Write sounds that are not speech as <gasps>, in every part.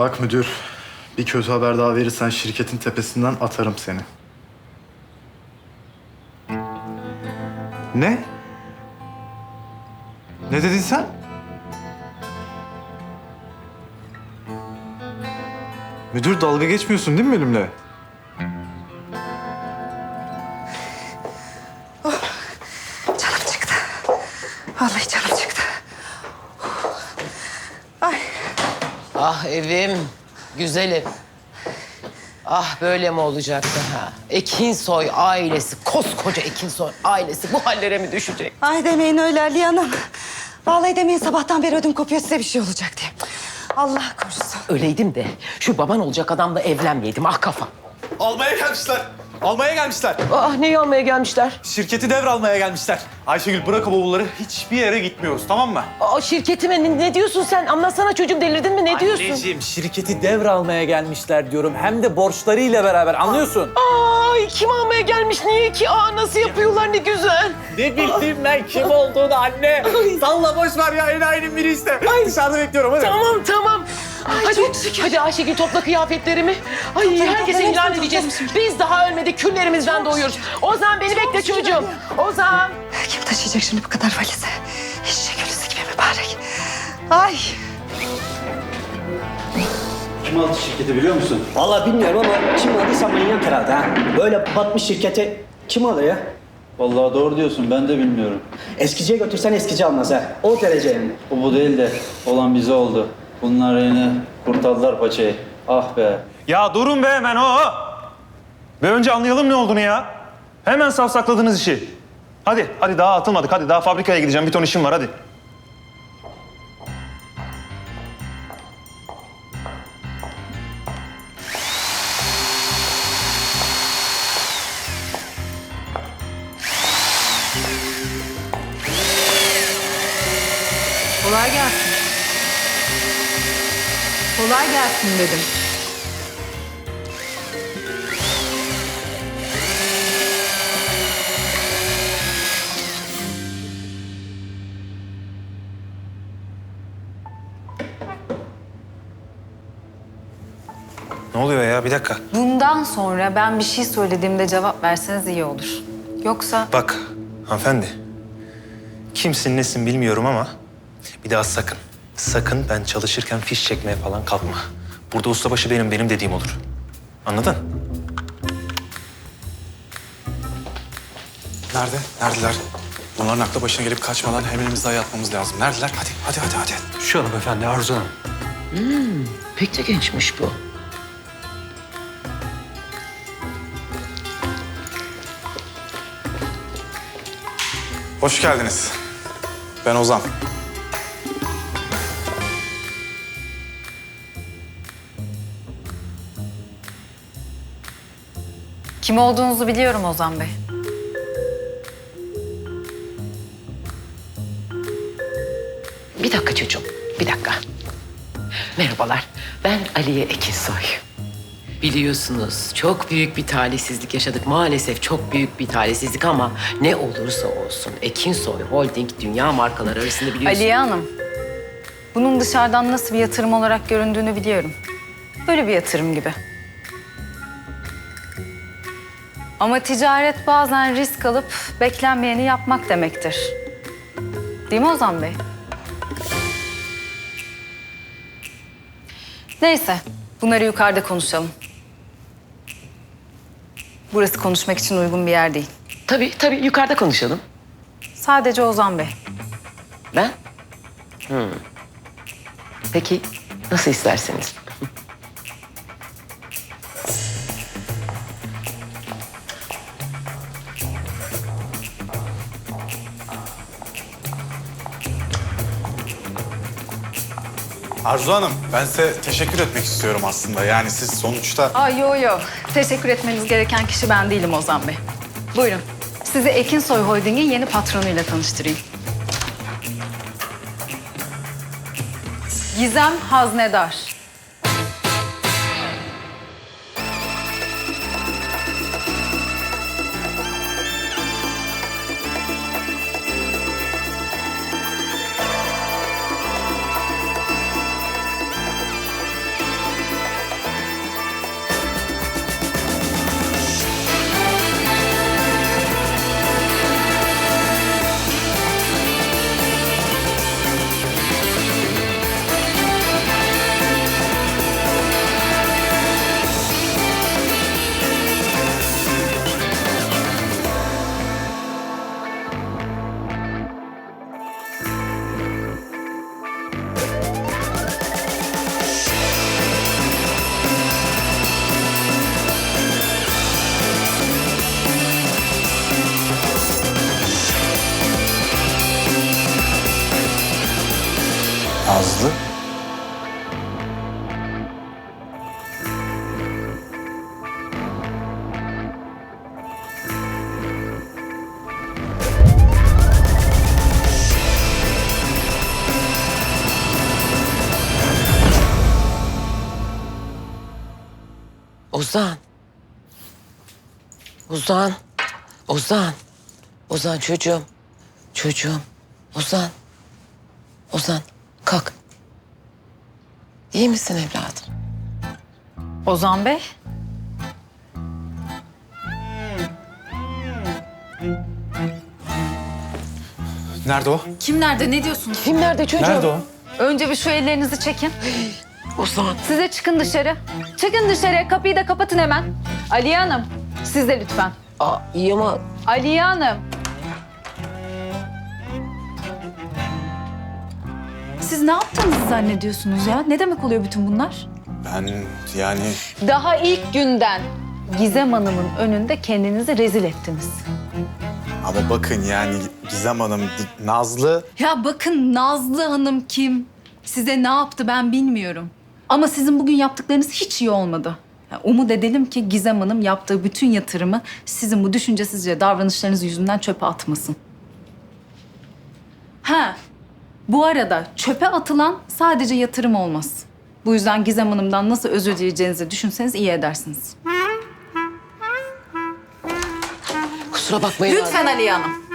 Bak müdür, bir kötü haber daha verirsen şirketin tepesinden atarım seni. Ne? Ne dedin sen? Müdür dalga geçmiyorsun değil mi benimle? Güzelim. Ah böyle mi olacaktı ha? Ekinsoy ailesi, koskoca Ekinsoy ailesi bu hallere mi düşecek? Ay demeyin öyle Ali Hanım. Vallahi demeyin sabahtan beri ödüm kopuyor size bir şey olacak diye. Allah korusun. Öyleydim de şu baban olacak adamla evlenmeyeydim ah kafa. Almaya gelmişler. Almaya gelmişler. Ah neyi almaya gelmişler? Şirketi devralmaya gelmişler. Ayşegül bırak o bavulları. Hiçbir yere gitmiyoruz tamam mı? Aa, şirketime ne, ne diyorsun sen? Anlatsana çocuğum delirdin mi? Ne diyorsun? Anneciğim şirketi devralmaya gelmişler diyorum. Hem de borçlarıyla beraber anlıyorsun. Ay kim almaya gelmiş? Niye ki? Aa nasıl yapıyorlar ne güzel. Ne bildim ben kim olduğunu anne. Salla boş ver ya enayinin biri işte. Dışarıda bekliyorum hadi. Tamam tamam. Hadi, hadi Ayşegül topla kıyafetlerimi. Ay herkese topla, ilan hepsini edeceğiz. Biz daha ölmedik, küllerimizden doğuyoruz. Ozan beni bekle çocuğum. Ozan. Kim taşıyacak şimdi bu kadar valizi? Eşek ölüsü gibi mübarek. Ay. Kim aldı şirketi biliyor musun? Vallahi bilmiyorum ama kim aldıysa manyak herhalde ha. Böyle batmış şirketi kim alır ya? Vallahi doğru diyorsun ben de bilmiyorum. Eskiciye götürsen eskici almaz ha. O derece yani. Bu bu değil de olan bize oldu. Bunlar yine kurtardılar paçayı. Ah be. Ya durun be hemen o. Ve önce anlayalım ne olduğunu ya. Hemen savsakladınız işi. Hadi, hadi daha atılmadık. Hadi daha fabrikaya gideceğim. Bir ton işim var hadi. Kolay gelsin. Kolay gelsin dedim. Ne oluyor ya? Bir dakika. Bundan sonra ben bir şey söylediğimde cevap verseniz iyi olur. Yoksa Bak hanımefendi. Kimsin nesin bilmiyorum ama bir daha sakın. Sakın ben çalışırken fiş çekmeye falan kalkma. Burada ustabaşı benim, benim dediğim olur. Anladın? Nerede? Neredeler? Bunların aklı başına gelip kaçmadan hemen elimizde ayatmamız lazım. Neredeler? Hadi, hadi, hadi, hadi. Şu hanımefendi Arzu Hanım. Pek de gençmiş bu. Hoş geldiniz. Ben Ozan. Kim olduğunuzu biliyorum Ozan Bey. Bir dakika çocuğum, bir dakika. Merhabalar, ben Aliye Ekinsoy. Biliyorsunuz çok büyük bir talihsizlik yaşadık. Maalesef çok büyük bir talihsizlik ama ne olursa olsun Ekinsoy Holding dünya markaları arasında biliyorsunuz. Aliye Hanım, bunun dışarıdan nasıl bir yatırım olarak göründüğünü biliyorum. Böyle bir yatırım gibi. Ama ticaret bazen risk alıp beklenmeyeni yapmak demektir. Değil mi Ozan Bey? Neyse, bunları yukarıda konuşalım. Burası konuşmak için uygun bir yer değil. Tabii tabii yukarıda konuşalım. Sadece Ozan Bey. Ben? Hmm. Peki nasıl isterseniz. Arzu Hanım, ben size teşekkür etmek istiyorum aslında. Yani siz sonuçta... Aa, yo yo. Teşekkür etmeniz gereken kişi ben değilim Ozan Bey. Buyurun. Sizi Ekinsoy Holding'in yeni patronuyla tanıştırayım. Gizem Haznedar. Ozan. Ozan. Ozan. Ozan çocuğum. Çocuğum. Ozan. Ozan kalk. İyi misin evladım? Ozan Bey. Nerede o? Kim nerede? Ne diyorsunuz? Kim nerede çocuğum? Nerede o? Önce bir şu ellerinizi çekin. <gasps> Ozan. Size çıkın dışarı. Çıkın dışarı. Kapıyı da kapatın hemen. Aliye Hanım. Siz de lütfen. Aa, iyi ama Aliye Hanım. Siz ne yaptığınızı zannediyorsunuz ya? Ne demek oluyor bütün bunlar? Ben yani... Daha ilk günden Gizem Hanım'ın önünde kendinizi rezil ettiniz. Ama bakın yani Gizem Hanım, Nazlı... Ya bakın Nazlı Hanım kim? Size ne yaptı ben bilmiyorum. Ama sizin bugün yaptıklarınız hiç iyi olmadı. Umut edelim ki Gizem Hanım yaptığı bütün yatırımı sizin bu düşüncesizce davranışlarınız yüzünden çöpe atmasın. Ha, bu arada çöpe atılan sadece yatırım olmaz. Bu yüzden Gizem Hanım'dan nasıl özür dileyeceğinizi düşünseniz iyi edersiniz. kusura bakmayın. Lütfen Aliye Hanım.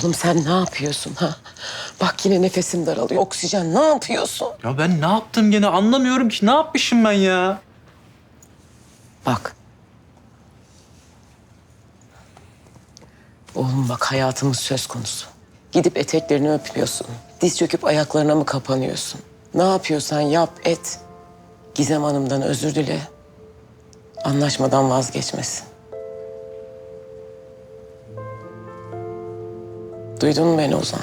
Oğlum sen ne yapıyorsun ha? Bak yine nefesim daralıyor. Oksijen ne yapıyorsun? Ya ben ne yaptım gene anlamıyorum ki. Ne yapmışım ben ya? Bak. Oğlum bak hayatımız söz konusu. Gidip eteklerini öpmüyorsun. Diz çöküp ayaklarına mı kapanıyorsun? Ne yapıyorsan yap et. Gizem Hanım'dan özür dile. Anlaşmadan vazgeçmesin. Duydun mu beni Ozan?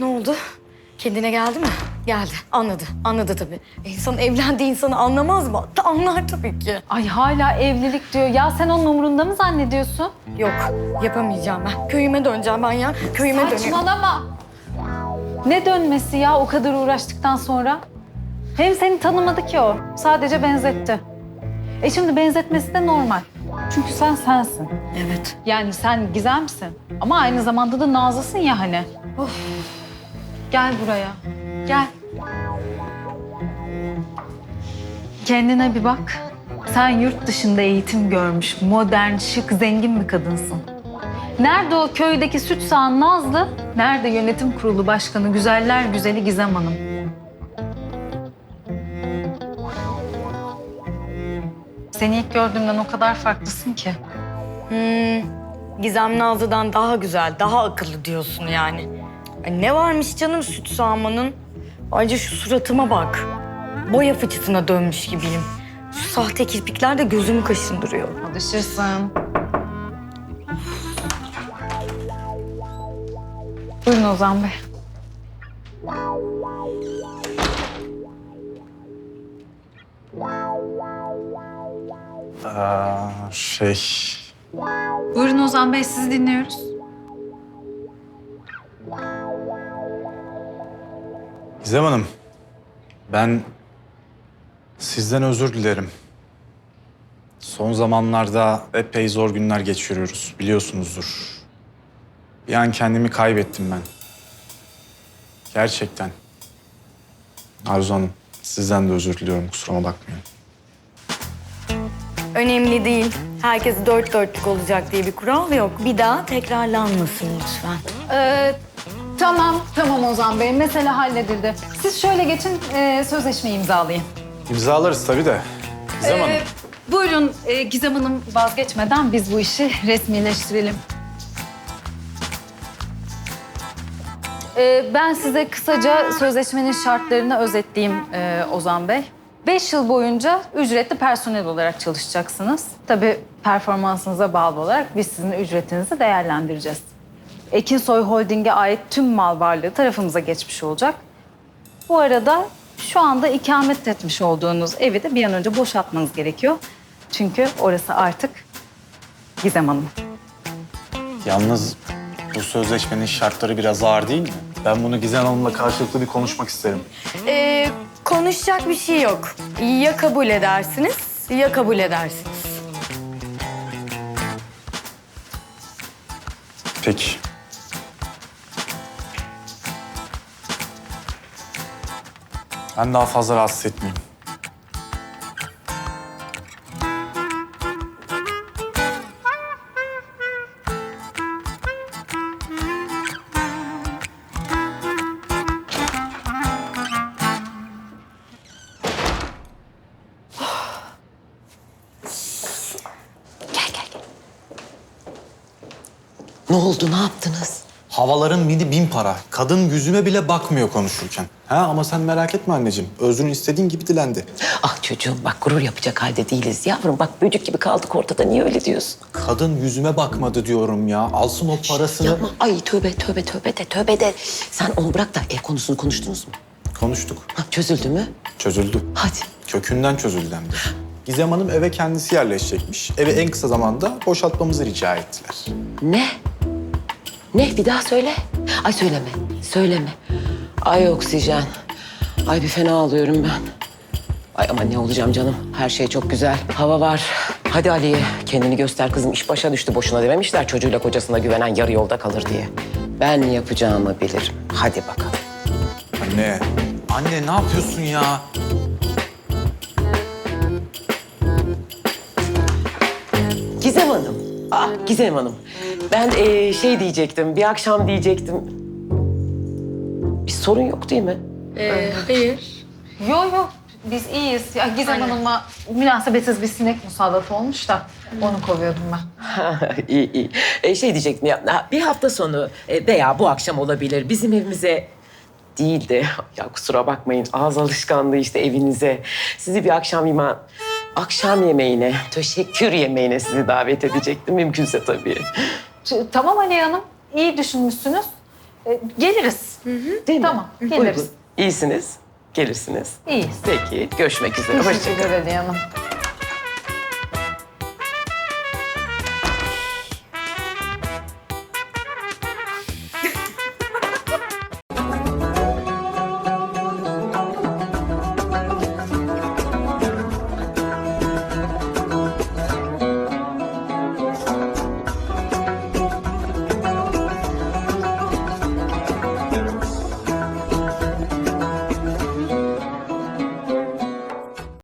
Ne oldu? Kendine geldi mi? Geldi. Anladı. Anladı tabii. İnsan evlendiği insanı anlamaz mı? Anlar tabii ki. Ay hala evlilik diyor. Ya sen onun umurunda mı zannediyorsun? Yok. Yapamayacağım ben. Köyüme döneceğim ben ya. Köyüme dönüyorum. Saçmalama. Ne dönmesi ya o kadar uğraştıktan sonra? Hem seni tanımadı ki o. Sadece benzetti. E şimdi benzetmesi de normal. Çünkü sen sensin. Evet. Yani sen gizemsin. Ama aynı zamanda da Nazlı'sın ya hani. Of. Gel buraya. Gel. Kendine bir bak. Sen yurt dışında eğitim görmüş, modern, şık, zengin bir kadınsın. Nerede o köydeki süt sağan Nazlı? Nerede yönetim kurulu başkanı, güzeller güzeli Gizem Hanım? Seni ilk gördüğümden o kadar farklısın ki. Hmm, Gizem Nazlı'dan daha güzel, daha akıllı diyorsun yani. Ay ne varmış canım süt sağmanın? Ayrıca şu suratıma bak. Boya fıçısına dönmüş gibiyim. Şu sahte kirpikler de gözümü kaşındırıyor. Alışırsın. Buyurun Ozan Bey. Aa, şey... Buyurun Ozan Bey, sizi dinliyoruz. Gizem Hanım, ben sizden özür dilerim. Son zamanlarda epey zor günler geçiriyoruz, biliyorsunuzdur. Bir an kendimi kaybettim ben. Gerçekten. Arzu Hanım, sizden de özür diliyorum, kusuruma bakmayın. Önemli değil. Herkes dört dörtlük olacak diye bir kural yok. Bir daha tekrarlanmasın lütfen. Ee, tamam, tamam Ozan Bey. Mesele halledildi. Siz şöyle geçin, e, sözleşmeyi imzalayın. İmzalarız tabii de. Gizem Hanım. Ee, buyurun e, Gizem Hanım vazgeçmeden biz bu işi resmileştirelim. Ee, ben size kısaca sözleşmenin şartlarını özetleyeyim e, Ozan Bey. Beş yıl boyunca ücretli personel olarak çalışacaksınız. Tabii performansınıza bağlı olarak biz sizin ücretinizi değerlendireceğiz. Ekinsoy Holding'e ait tüm mal varlığı tarafımıza geçmiş olacak. Bu arada şu anda ikamet etmiş olduğunuz evi de bir an önce boşaltmanız gerekiyor. Çünkü orası artık Gizem Hanım. Yalnız Bu sözleşmenin şartları biraz ağır değil mi? Ben bunu Gizem Hanım'la karşılıklı bir konuşmak isterim. Ee, konuşacak bir şey yok. Ya kabul edersiniz ya kabul edersiniz. Peki. Ben daha fazla rahatsız etmeyeyim. Ne oldu, ne yaptınız? Havaların mini bin para. Kadın yüzüme bile bakmıyor konuşurken. Ha ama sen merak etme anneciğim. Özrün istediğin gibi dilendi. Ah çocuğum bak gurur yapacak halde değiliz. Yavrum bak böcek gibi kaldık ortada. Niye öyle diyorsun? Kadın yüzüme bakmadı diyorum ya. Alsın o parasını. Yapma. Ay tövbe tövbe tövbe de tövbe de. Sen onu bırak da ev konusunu konuştunuz mu? Konuştuk. Ha, çözüldü mü? Çözüldü. Hadi. Kökünden çözüldü hem de. Gizem Hanım eve kendisi yerleşecekmiş. Evi en kısa zamanda boşaltmamızı rica ettiler. Ne? Ne? Bir daha söyle. Ay söyleme. Söyleme. Ay oksijen. Ay bir fena alıyorum ben. Ay ama ne olacağım canım. Her şey çok güzel. Hava var. Hadi Aliye kendini göster kızım. İş başa düştü boşuna dememişler çocuğuyla kocasına güvenen yarı yolda kalır diye. Ben yapacağımı bilirim. Hadi bakalım. Anne. Anne ne yapıyorsun ya? Gizem Hanım. Ah Gizem Hanım. Ben eee, şey diyecektim. Bir akşam diyecektim. Bir sorun yok değil mi? Yok yok biz iyiyiz. Ya Gizem Hanım'a münasebetsiz bir sinek musallat olmuş da onu kovuyordum ben. <laughs> iyi iyi. E, şey diyecektim ya ha, bir hafta sonu e, veya bu akşam olabilir bizim evimize değil de <laughs> ya kusura bakmayın ağız alışkanlığı işte evinize sizi bir akşam yema akşam yemeğine teşekkür yemeğine sizi davet edecektim mümkünse tabii. Tamam Aliye Hanım iyi düşünmüşsünüz. Ee, geliriz. Değil mi? Tamam geliriz. Uygun. İyisiniz. Gelirsiniz. İyiyiz. Peki görüşmek üzere. Teşekkür Hoşçakalın. ederim Aliye Hanım.